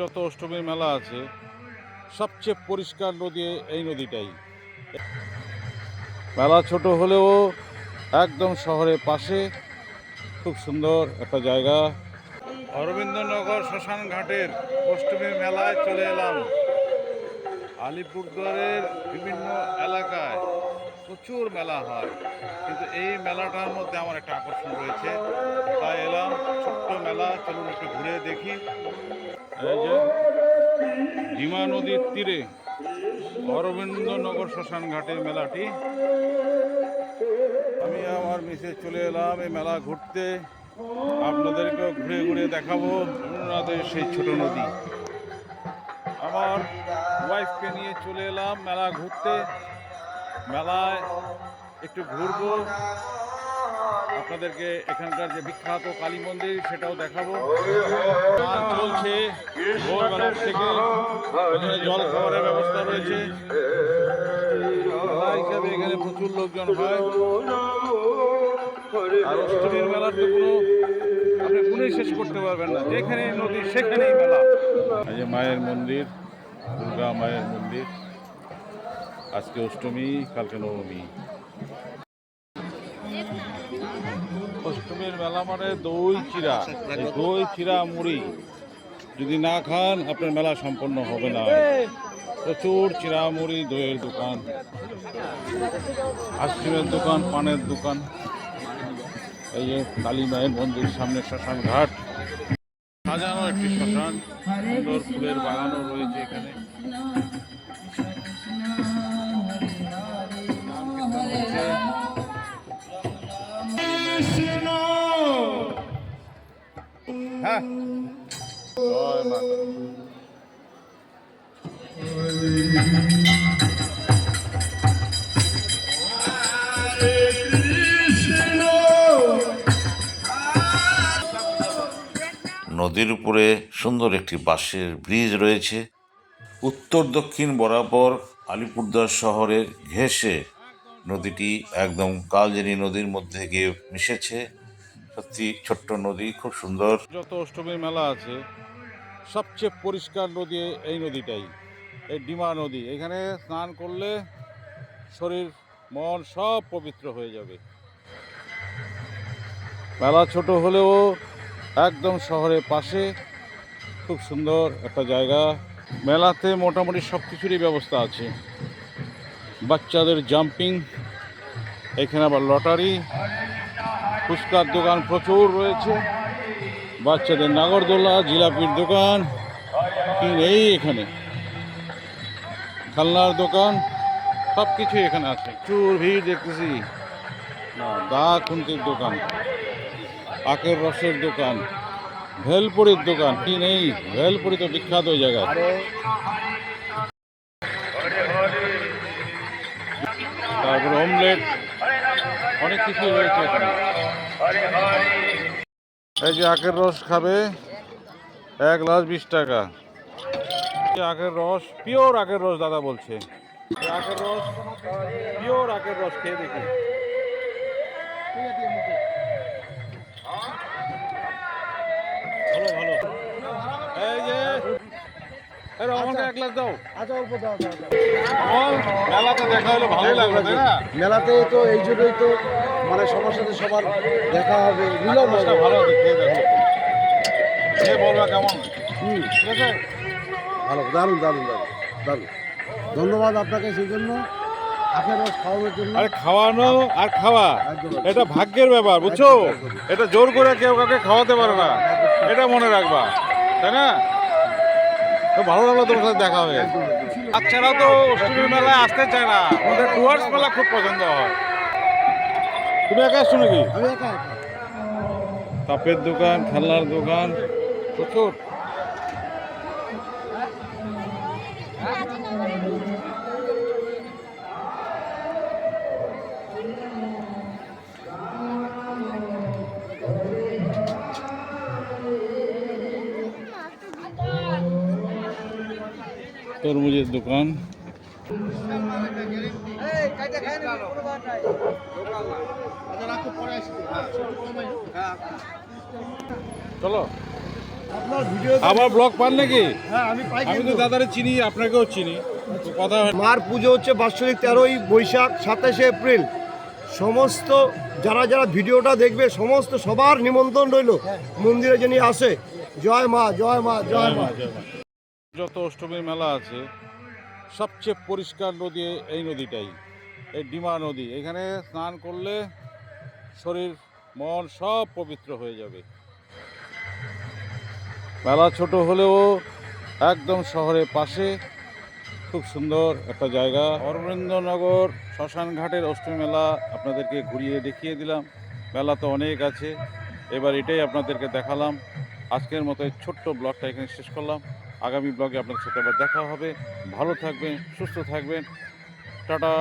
যত অষ্টমী মেলা আছে, সবচেয়ে পরিষ্কার নদী এই নদীটাই। মেলা ছোট হলেও একদম শহরের পাশে, খুব সুন্দর একটা জায়গা। অরবিন্দনগর শ্মশান ঘাটের অষ্টমী মেলায় চলে এলাম। আলিপুরদুয়ারের বিভিন্ন এলাকায় প্রচুর মেলা হয়, কিন্তু এই মেলাটার মধ্যে আমার একটা আকর্ষণ রয়েছে। তাই এলাম, ছোট্ট মেলা, চলুন একটু ঘুরে দেখি। হিমা নদীর তীরে অরবিন্দনগর শ্মশান ঘাটের মেলাটি। আমি আমার মিসে চলে এলাম, এই মেলা ঘুরতে। আপনাদেরকেও ঘুরে ঘুরে দেখাবো ওনাদের সেই ছোট নদী। আমার ওয়াইফকে নিয়ে চলে এলাম মেলা ঘুরতে। মেলায় একটু ঘুরবো। আপনাদেরকে এখানকার যে বিখ্যাত কালী মন্দির, সেটাও দেখাবো। চলছে ভোরবেলার থেকে জল খাবারের ব্যবস্থা রয়েছে। হিসাবে এখানে প্রচুর লোকজন হয়। আর মেলার কোনো আপনি গুণেই শেষ করতে পারবেন না। যেখানে নদী, সেখানেই মেলা। এই যে মায়ের মন্দির, দুর্গা মায়ের মন্দির। আজকে অষ্টমী, কালকে নবমী। অষ্টমীর মেলা মানে দই চিরা দই চিরা মুড়ি। যদি না খান, আপনার মেলা সম্পন্ন হবে না। প্রচুর চিরা মুড়ি, দইয়ের দোকান। আইসক্রিমের দোকান, পানের দোকান। এই যে কালী মায়ের মন্দির, সামনে শ্মশান ঘাট। সাজানো একটি শ্মশান। সুন্দর ফুলের বাগানও রয়েছে এখানে। নদীর উপরে সুন্দর একটি বাঁশের ব্রিজ রয়েছে। উত্তর, দক্ষিণ বরাবর আলিপুরদুয়ার শহরের ঘেঁষে নদীটি একদম কালজেরি নদীর মধ্যে গিয়ে মিশেছে। সত্যি ছোট্ট নদী, খুব সুন্দর। যত অষ্টমীর মেলা আছে, সবচেয়ে পরিষ্কার নদী এই নদীটাই। এই ডিমা নদী। এখানে স্নান করলে শরীর, মন সব পবিত্র হয়ে যাবে। মেলা ছোট হলেও একদম শহরের পাশে খুব সুন্দর একটা জায়গা। মেলাতে মোটামুটি সব কিছুরই ব্যবস্থা আছে। বাচ্চাদের জাম্পিং এখানে আবার লটারি ফুচকার দোকান প্রচুর রয়েছে। বাচ্চাদের নাগরদোলা, জিলাপির দোকান এই এখানে। খেলনার দোকান সব কিছুই এখানে আছে। প্রচুর ভিড় দেখতেছি। দা খুন্তির দোকান আখের রসের দোকান, ভেলপুরির দোকান, কি নেই? ভেলপুরি তো বিখ্যাত ওই জায়গায়। তারপরে অমলেট, অনেক কিছুই রয়েছে এখানে। এই যে আখের রস খাবে, এক গ্লাস বিশ টাকা। আখের রস পিওর আখের রস দাদা বলছে। আখের রস পিওর আখের রস খেয়ে দেখি। ভালো ভালো। এই যে আচ্ছা। বল, মেলাতে তো এই জন্যই তো মানে সবার সাথে সবার দেখা হবে মিলন ভালো খেয়ে দেখো। বলবা কেমন? ঠিক আছে? ভালো দারুণ দারুণ দারুণ দারুণ। ধন্যবাদ আপনাকে সেই জন্য। আরে খাওয়ানো আর খাওয়া এটা ভাগ্যের ব্যাপার বুঝছ? এটা জোর করে কেউ কাউকে খাওয়াতে পারে না। এটা মনে রাখবা তাই না? তো ভালো লাগল তোমার সাথে দেখা বাচ্চারাও তো অষ্টমীর মেলায় আসতে চায় না। ওদের ডুয়ার্স মেলা খুব পছন্দ হয়। তুমি একা আসছো নাকি? কাপের দোকান খেলনার দোকান প্রচুর। তরমুজের দোকান। চলো। আবার ব্লগ পান নাকি? আমি তো দাদারে চিনি আপনাকেও চিনি। কথা মার পুজো হচ্ছে বাৎসরিক তেরোই বৈশাখ সাতাশে এপ্রিল। সমস্ত যারা যারা ভিডিওটা দেখবে সমস্ত সবার নিমন্ত্রণ রইল। মন্দিরে যিনি আসে জয় মা। জয় মা জয় মা। যত অষ্টমীর মেলা আছে, সবচেয়ে পরিষ্কার নদী এই নদীটাই। এই ডিমা নদী। এখানে স্নান করলে শরীর, মন সব পবিত্র হয়ে যাবে। মেলা ছোট হলেও একদম শহরের পাশে খুব সুন্দর একটা জায়গা। অরবিন্দনগর শ্মশান ঘাটের অষ্টমী মেলা আপনাদেরকে ঘুরিয়ে দেখিয়ে দিলাম। মেলা তো অনেক আছে। এবার এটাই আপনাদেরকে দেখালাম। আজকের মতো ছোট্ট ব্লগটা এখানে শেষ করলাম। আগামী ব্লগে আপনাদের সাথে আবার দেখা হবে। ভালো থাকবেন সুস্থ থাকবেন। টাটা।